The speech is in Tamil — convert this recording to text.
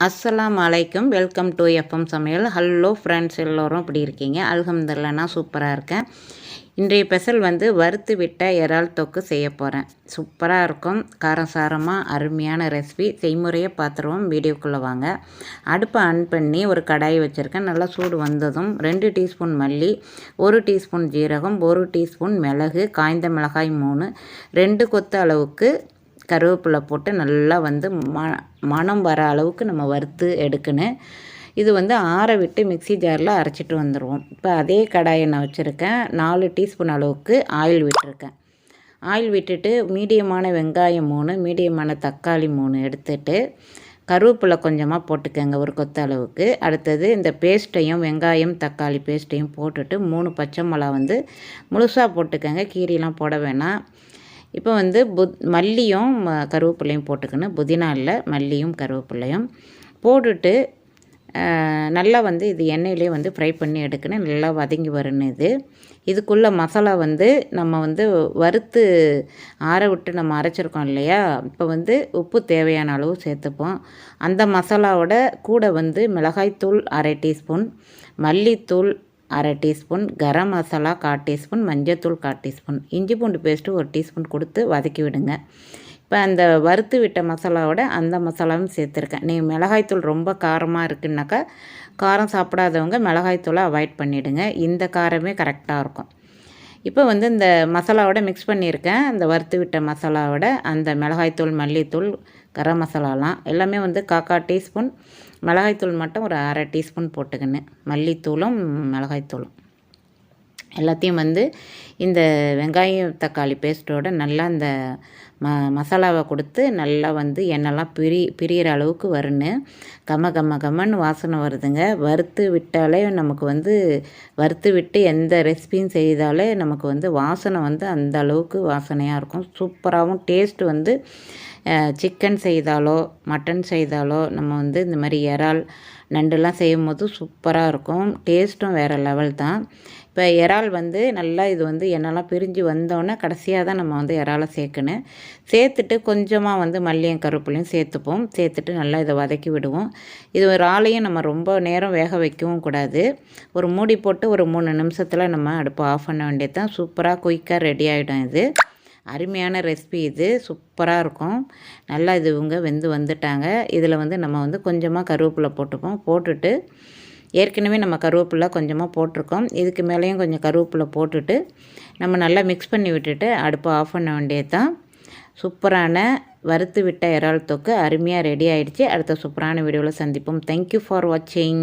அஸ்ஸலாம் அலைக்கும் welcome to FM Samayal. Hello friends எல்லோரும் இப்படி இருக்கீங்க? அல்ஹம்துலில்லாஹ் நான் சூப்பராக இருக்கேன். இன்றைய ஸ்பெஷல் வந்து வறுத்து விட்ட இறால் தொக்கு செய்ய போகிறேன் சூப்பராக இருக்கும். காரம் சாரமாக அருமையான ரெசிபி. செய்முறையை பார்த்துருவோம். வீடியோக்குள்ளே வாங்க. அடுப்பை ஆன் பண்ணி ஒரு கடாய் வச்சுருக்கேன். நல்லா சூடு வந்ததும் ரெண்டு டீஸ்பூன் மல்லி ஒரு டீஸ்பூன் ஜீரகம் ஒரு டீஸ்பூன் மிளகு காய்ந்த மிளகாய் மூணு ரெண்டு கொத்து அளவுக்கு கருவேப்பிலை போட்டு நல்லா வந்து ம மணம் வர அளவுக்கு நம்ம வறுத்து எடுக்கணும் இது வந்து ஆற விட்டு மிக்சி ஜாரில் அரைச்சிட்டு வந்துடுவோம் இப்போ அதே கடாயை நான் வச்சுருக்கேன். நாலு டீஸ்பூன் அளவுக்கு ஆயில் விட்டுருக்கேன். ஆயில் விட்டுட்டு மீடியமான வெங்காயம் மூணு மீடியமான தக்காளி மூணு எடுத்துட்டு கருவேப்பிலை கொஞ்சமாக போட்டுக்கோங்க ஒரு கொத்த அளவுக்கு. அடுத்தது இந்த பேஸ்ட்டையும் வெங்காயம் தக்காளி பேஸ்ட்டையும் போட்டுட்டு மூணு பச்சை மிளகா வந்து முழுசாக போட்டுக்கோங்க. கீரிலாம் போட வேணாம். இப்போ வந்து புத் மல்லியும் கருவேப்பிலையும் போட்டுக்கணும். புதினா இல்லை மல்லியும் கருவேப்பிலையும் போட்டுட்டு நல்லா வந்து இது எண்ணெயிலே வந்து ஃப்ரை பண்ணி எடுக்கணும். நல்லா வதங்கி வரணும் இது. இதுக்குள்ளே மசாலா வந்து நம்ம வந்து வறுத்து ஆற விட்டு நம்ம அரைச்சிருக்கோம் இல்லையா? இப்போ வந்து உப்பு தேவையான அளவு சேர்த்துப்போம். அந்த மசாலாவோட கூட வந்து மிளகாய்த்தூள் அரை டீஸ்பூன் மல்லித்தூள் அரை டீஸ்பூன் கரம் மசாலா கால் டீஸ்பூன் மஞ்சத்தூள் கால் டீஸ்பூன். இஞ்சி பூண்டு பேஸ்ட்டு ஒரு டீஸ்பூன் கொடுத்து வதக்கி விடுங்க. இப்போ அந்த வறுத்து விட்ட மசாலாவோட அந்த மசாலாவும் சேர்த்துருக்கேன். நீங்கள் மிளகாய்த்தூள் ரொம்ப காரமாக இருக்குன்னாக்கா காரம் சாப்பிடாதவங்க மிளகாய்த்தூளை அவாய்ட் பண்ணிவிடுங்க இந்த காரமே கரெக்டாக இருக்கும். இப்போ வந்து இந்த மசாலாவோட மிக்ஸ் பண்ணியிருக்கேன். அந்த வறுத்து விட்ட மசாலாவோட அந்த மிளகாய்த்தூள் மல்லித்தூள் கரம் மசாலாலாம் எல்லாமே வந்து காக்கா டீஸ்பூன். மிளகாய்த்தூள் மட்டும் ஒரு அரை டீஸ்பூன் போட்டுக்கின்னு மல்லித்தூளும் மிளகாய்த்தூளும். எல்லாத்தையும் வந்து இந்த வெங்காயம் தக்காளி பேஸ்ட்டோட நல்லா இந்த ம மசாலாவை கொடுத்து நல்லா வந்து எண்ணெய்லாம் பிரி பிரியிற அளவுக்கு வரணும் கம்ம கம கம்மன்னு வாசனை வருதுங்க. வறுத்து விட்டாலே நமக்கு வந்து வறுத்து விட்டு எந்த ரெசிபியும் செய்தாலே நமக்கு வந்து வாசனை வந்து அந்த அளவுக்கு வாசனையாக இருக்கும். சூப்பராகவும் டேஸ்ட்டு வந்து சிக்கன் செய்தாலோ மட்டன் செய்தாலோ நம்ம வந்து இந்த மாதிரி இறால் நண்டுலாம் செய்யும் போது சூப்பராக இருக்கும். டேஸ்ட்டும் வேறு லெவல் தான். இப்போ இறால் வந்து நல்லா இது வந்து என்னெல்லாம் பிரிஞ்சு வந்தோடனே கடைசியாக தான் நம்ம வந்து இறாலை சேர்க்கணும். சேர்த்துட்டு கொஞ்சமாக வந்து மல்லியும் கருப்புலையும் சேர்த்துப்போம். சேர்த்துட்டு நல்லா இதை வதக்கி விடுவோம். இது ஒரு ஆளையும் நம்ம ரொம்ப நேரம் வேக வைக்கவும் கூடாது. ஒரு மூடி போட்டு ஒரு மூணு நிமிஷத்தில் நம்ம அடுப்பு ஆஃப் பண்ண வேண்டியது தான். சூப்பராக குயிக்காக ரெடி ஆகிடும் இது. அருமையான ரெசிபி இது. சூப்பராக இருக்கும். நல்லா இது இவங்க வெந்து வந்துட்டாங்க. இதில் வந்து நம்ம வந்து கொஞ்சமாக கருவேப்பிலை போட்டுப்போம். போட்டுட்டு ஏற்கனவே நம்ம கருவேப்பிலை கொஞ்சமாக போட்டிருக்கோம். இதுக்கு மேலேயும் கொஞ்சம் கருவேப்பிலை போட்டுட்டு நம்ம நல்லா மிக்ஸ் பண்ணி விட்டுட்டு அடுப்பை ஆஃப் பண்ண வேண்டியது தான் சூப்பரான வறுத்து விட்ட இறால் தொக்கு அருமையாக ரெடி ஆகிடுச்சு அடுத்த சூப்பரான வீடியோவில் சந்திப்போம். தேங்க்யூ ஃபார் வாட்சிங்